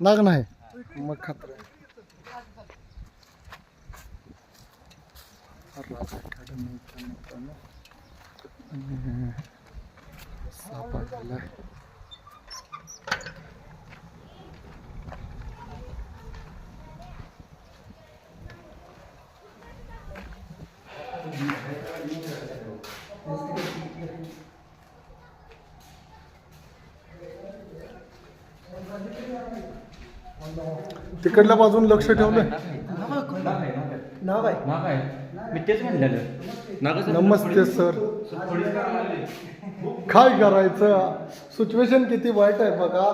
नाग नाही. मग खात्र सापडला अकॅडमीच्या मित्रांनो आणि साप आलेला आहे तिकडल्या बाजून लक्ष ठेवलंय. नाव आहे. मी तेच म्हणलेलं. नमस्ते सर. काय करायचं? सिच्युएशन किती वाईट आहे बघा.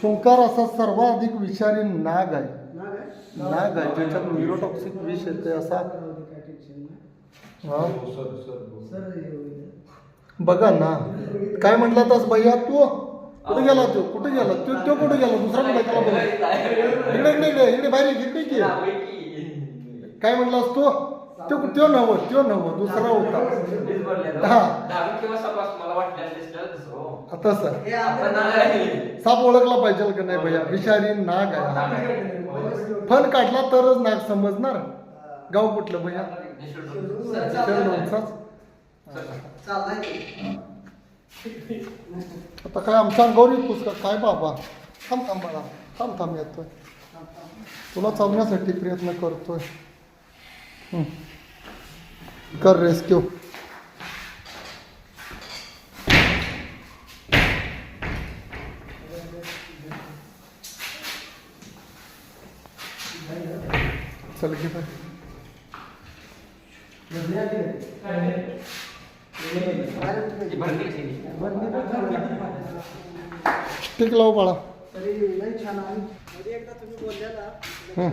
शुंकार असा सर्वाधिक विषारी नाग आहे. नाग आहे? ज्याच्यात न्यूरोटॉक्सिक विष येते असा. हा? बघा ना काय म्हटला तास भैया? तू? कुठे गेला तो? कुठे गेला? तो तो कुठे गेला? दुसरा कुठे गेला? बघा इकडे इकडे इकडे इकडे बाहेर ये, इकडे की काय म्हटलास तो? तो त्यो नव्ह त्यो नव्ह दुसरा होता. हा. आता सर. साप ओळखला पाहिजे का नाही भैया? विषारी नाग आहे. फण काढला तरच नाग समजणार. गाव कुठलं भैया? आता काय आमच्या अंगावर येतोस का काय बाबा थांब थांब बाळा थांब थांब येतोय तुला चालण्यासाठी प्रयत्न करतोय. कर रेस्क्यू चल की बाय ठीक लाव बाळा. हं.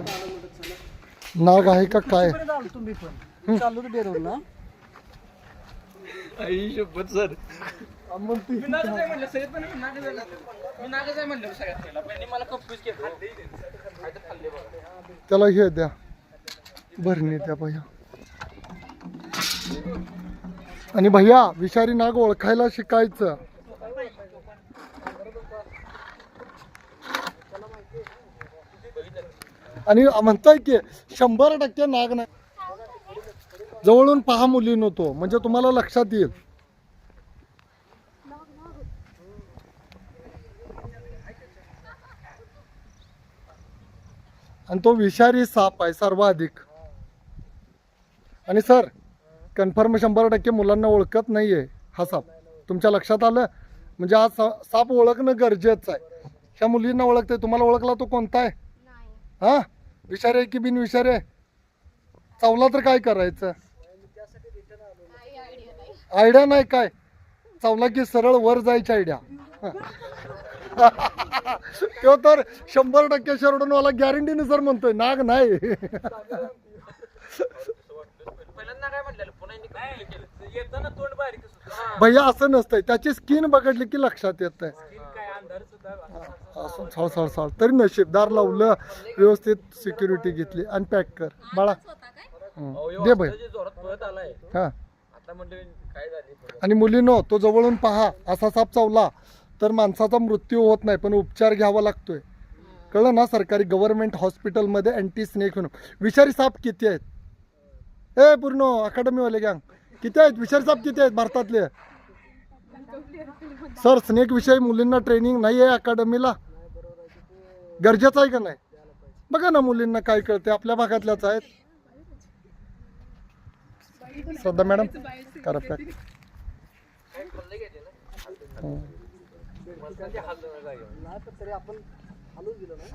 नाग आहे का काय? तुम्ही पण तर बेरोल ना सर मग ती- नागच आहे म्हणलं सगळ्यात पण नागच आहे मी नागच आहे म्हणलं सगळ्यात पण मला खाल्ले त्याला हे द्या. भरणी द्या भैया आणि भैया विषारी नाग ओळखायला शिकायचं. आणि म्हणताय की शंभर टक्के नाग नाही. जवळून पहा मुली नव्हतो म्हणजे तुम्हाला लक्षात येईल. आणि तो विषारी साप आहे सर्वाधिक. आणि सर कन्फर्म शंभर टक्के मुलांना ओळखत नाहीये हा साप. तुमच्या लक्षात आलं? म्हणजे हा सा- साप ओळखणं गरजेचं आहे. ह्या मुलींना ओळखते तुम्हाला ओळखला तो कोणता आहे? हा? विषारी आहे की बिन विषारी आहे? चावला तर काय करायचं? आयडिया नाही काय? चावला की सरळ वर जायची आयडिया. तो तर शंभर टक्के शरडूनवाला गॅरंटीने सर म्हणतोय. नाग नाही. तोंड बारीक भैया असं नसतंय. त्याची स्किन बघडली की लक्षात येत काय अंधार सुद्धा असं छळ छळ छळ तरी नशीबदार लावलं व्यवस्थित सिक्युरिटी घेतली आणि पॅक कर. बाळा. हं. दे भैया जे जोरात पळत आलाय. हा. आता म्हणलं काय झाले? आणि मुलीनो तो जवळून पहा असा साप चावला तर माणसाचा मृत्यू होत नाही पण उपचार घ्यावा लागतोय. कळलं ना सरकारी गव्हर्नमेंट हॉस्पिटलमध्ये अँटी स्नेक म्हणून. विषारी साप किती आहेत? ए पूर्ण अकॅडमीवाले गँग किती आहेत? विषारी किती आहेत भारतातले? सर स्नेक विषयी मुलींना ट्रेनिंग नाही आहे अकॅडमीला गरजेचं आहे का नाही? बघा ना मुलींना काय कळते आपल्या भागातल्याच आहेत. श्रद्धा मॅडम करा पॅक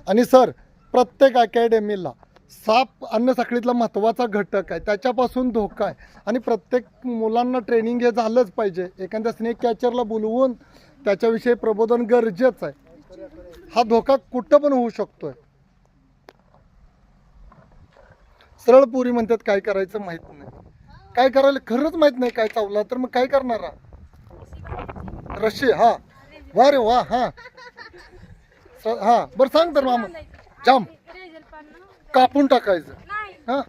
आणि सर प्रत्येक अकॅडमीला साप अन्न साखळीतला महत्त्वाचा घटक आहे. त्याच्यापासून धोका आहे. आणि प्रत्येक मुलांना ट्रेनिंग हे झालंच पाहिजे. एखाद्या स्नेक कॅचरला बोलवून त्याच्याविषयी प्रबोधन गरजेचं आहे. हा धोका कुठं पण होऊ शकतोय. सरळ पुरी म्हणतात काय करायचं माहीत नाही. काय करायला खरंच माहीत नाही काय चावला तर मग काय करणार रशी हा. वा रे वा हा. हा. बरं सांग तर मामा. जाम. कापून टाकायचं. हा?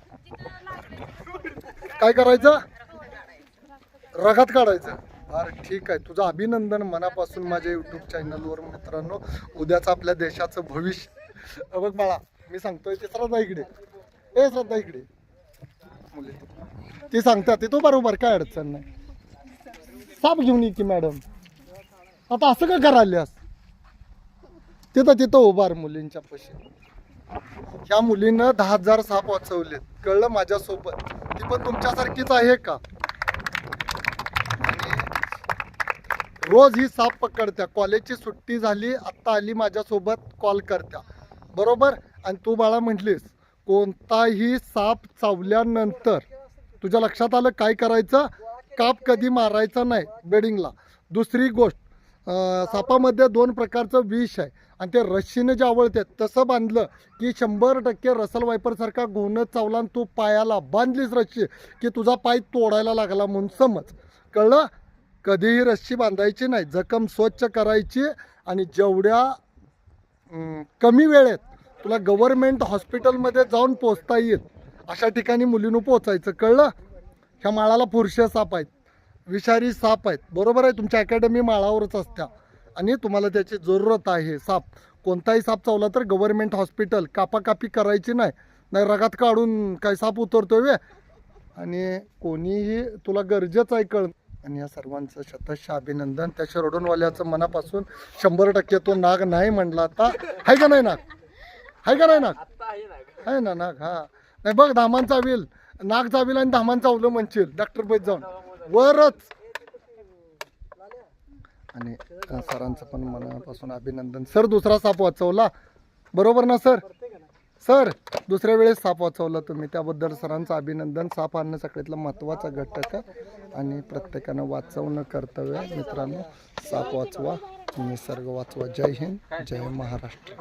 काय करायचं? रगात काढायचं. बरं ठीक आहे. तुझं अभिनंदन मनापासून माझ्या यूट्यूब चॅनलवर मित्रांनो. उद्याचं आपल्या देशाचं भविष्य. बघ बाळा मी सांगतोय ते श्रद्धा इकडे. ए श्रद्धा इकडे. मुली. ती सांगतात ते तो बरोबर काय अडचण नाही. साप घेऊन ये की मॅडम. आता असं का करायल्यास? तिथं तिथं उभार मुलींच्या पशी. ह्या मुलीनं दहा हजार साप वाचवलेत. कळलं माझ्यासोबत? ती पण तुमच्यासारखीच आहे का? रोज ही साप पकडत्या. कॉलेजची सुट्टी झाली आत्ता आली माझ्यासोबत कॉल करत्या. बरोबर? आणि तू बाळा म्हटलीस कोणताही साप चावल्यानंतर तुझ्या लक्षात आलं काय करायचं? काप कधी मारायचा नाही बेडिंगला. दुसरी गोष्ट सापामध्ये दोन प्रकारचं विष आहे. आणि ते रश्शीने जे आवळते तसं बांधलं की शंभर टक्के रसल वायपरसारखा घोणं चावला आणि तू पायाला बांधलीस रश्शी की तुझा पाय तोडायला लागला म्हणून समज. कळलं? कधीही रश्शी बांधायची नाही. जखम स्वच्छ करायची आणि जेवढ्या कमी वेळेत तुला गव्हर्मेंट हॉस्पिटलमध्ये जाऊन पोचता येईल अशा ठिकाणी मुलीनं पोचायचं. कळलं? ह्या माळाला पुरुष साप आहेत. विषारी साप आहेत. बरोबर आहे तुमच्या अकॅडमी माळावरच असत्या. आणि तुम्हाला त्याची जरूरत आहे साप. कोणताही साप चावला तर गव्हर्मेंट हॉस्पिटल कापाकापी करायची नाही. नाही रगात काढून काय साप उतरतोय वे आणि कोणीही तुला गरजेचं आहे कळ आणि या सर्वांचं शतश अभिनंदन. त्या शिरडोनवाल्याचं मनापासून शंभर टक्के तो नाग नाही म्हणला आता. आहे का नाही नाग? आहे का नाही नाग? आहे ना नाग हा. नाही बघ धामांचा चावील नाग चावील आणि धामान चावलं म्हणशील डॉक्टर बैत जाऊन. वरच. आणि सरांचं पण मनापासून अभिनंदन. सर दुसरा साप वाचवला. बरोबर ना सर? सर दुसऱ्या वेळेस साप वाचवला तुम्ही. त्याबद्दल सरांचं अभिनंदन. साप आणणं सगळ्यातला महत्त्वाचा घटक आहे. आणि प्रत्येकानं वाचवणं कर्तव्य मित्रांनो साप वाचवा. निसर्ग वाचवा. जय हिंद. जय महाराष्ट्र.